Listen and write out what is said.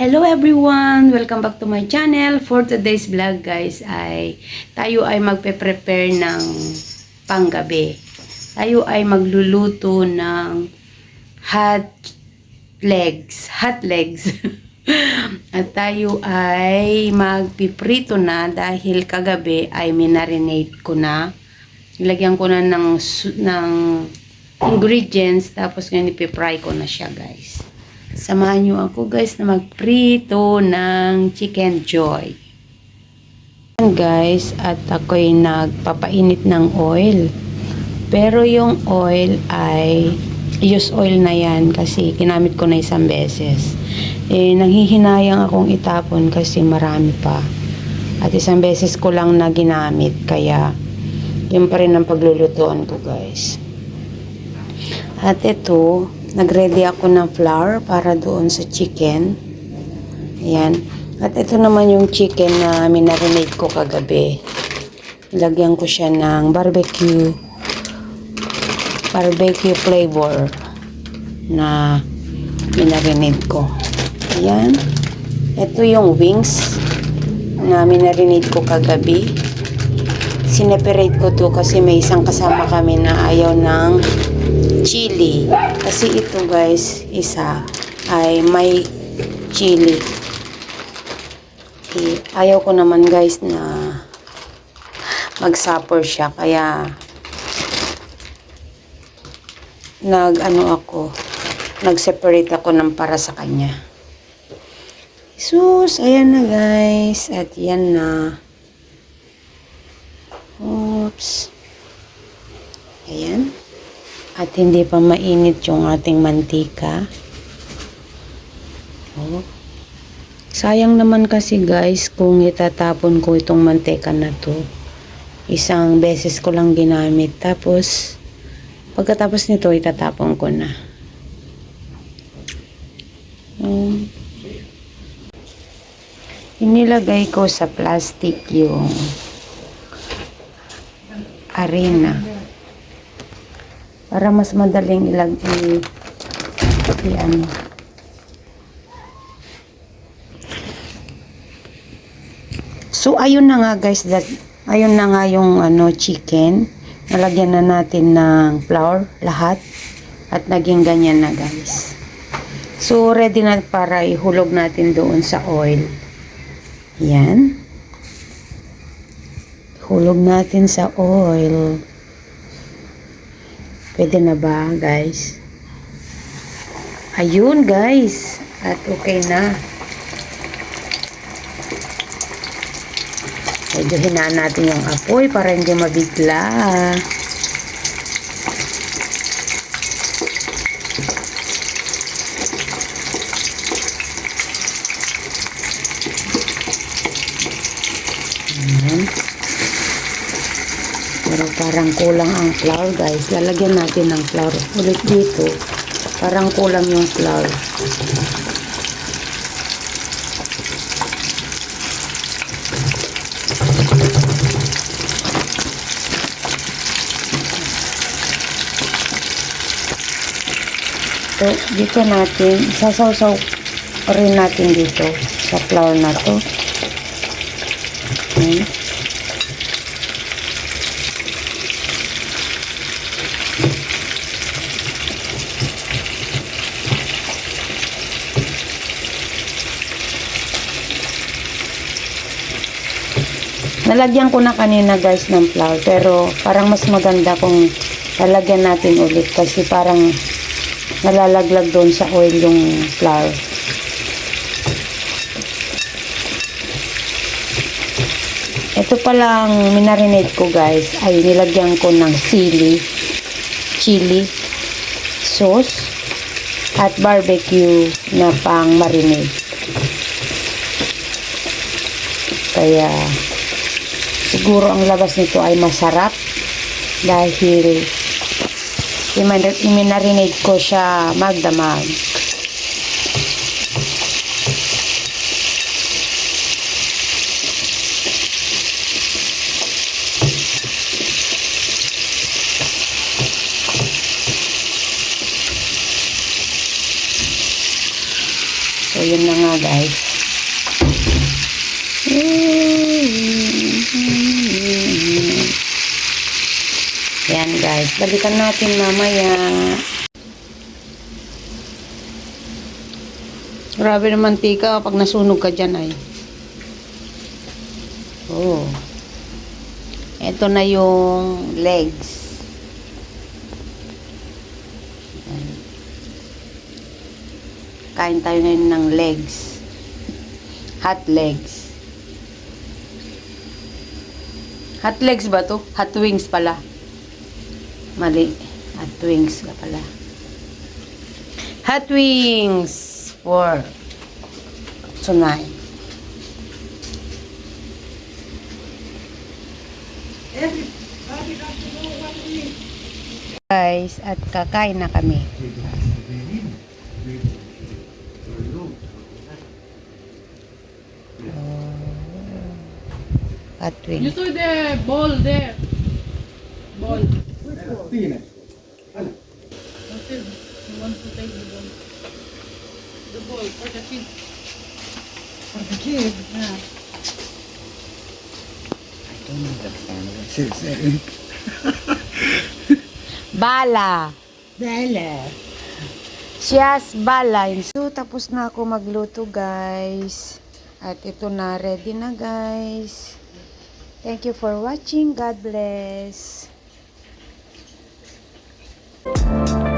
Hello everyone! Welcome back to my channel. For today's vlog guys ay tayo ay magpe-prepare ng panggabi. Tayo ay magluluto ng hot legs. Hot legs. At tayo ay magpiprito na dahil kagabi ay minarinate ko na. Ilagyan ko na ng, ng ingredients tapos ngayon ipipry ko na siya guys. Samahan nyo ako guys na magprito ng chicken joy. Guys, at ako'y nagpapainit ng oil. Pero yung oil ay use oil na yan kasi kinamit ko na isang beses. Eh, nanghihinayang akong itapon kasi marami pa. At isang beses ko lang na ginamit kaya yun pa rin ang paglulutuan ko guys. At ito, nagready ako ng flour para doon sa chicken. Ayan. At ito naman yung chicken na minarinate ko kagabi. Lagyan ko siya ng barbecue barbecue flavor na minarinate ko. Ayan. Ito yung wings na minarinate ko kagabi. Sineperate ko to kasi may isang kasama kami na ayaw ng chili. Kasi ito guys, isa ay may chili. Eh, ayaw ko naman guys na mag-supper siya. Kaya nag ano ako nag-separate ako ng para sa kanya. Sus, ayan na guys. At yan na. Oops. Ayan. At hindi pa mainit yung ating mantika. Oh. Sayang naman kasi guys kung itatapon ko itong mantika na to. Isang beses ko lang ginamit. Tapos, pagkatapos nito, itatapon ko na. Um, inilagay ko sa plastic yung arena para mas madaling ilag i, i ano So ayun na nga guys that ayun na nga yung ano chicken nalagyan na natin ng flour lahat at naging ganyan na guys so ready na para ihulog natin doon sa oil yan hulog natin sa oil Pwede na ba, guys? Ayun, guys. At okay na. Medyo hinaan natin yung apoy para hindi mabigla. Ayan. Pero parang kulang ang flour guys. Lalagyan natin ng flour ulit dito. Parang kulang yung flour. So, dito natin, sasawsaw rin natin dito sa flour na to. Okay. Nalagyan ko na kanina guys ng flour pero parang mas maganda kung lalagyan natin ulit kasi parang nalalaglag doon sa oil yung flour. Ito palang minarinate ko guys ay nilagyan ko ng sili, chili, sauce, at barbecue na pang marinade. Kaya siguro ang labas nito ay masarap dahil iminarinig ko siya magdamag. So, yun na nga guys. Yan guys, balikan natin mamaya. Grabe naman tika pag nasunog ka dyan ay. Oh. Ito na yung legs. Kain tayo ngayon ng legs. Hot legs. Hot legs ba to? Hot wings pala. Mali. Hot wings ka pala. Hot wings for tonight. Guys, at kakain na kami. Hot You wings. saw the ball there. Ball. Tiene. Until you want to take the ball. The ball for the kids. For the kid. Yeah. I don't understand what she's saying. Bala. Bella. Siyas bala. So, tapos na ako magluto, guys. At ito na, ready na, guys. Thank you for watching. God bless. Thank you.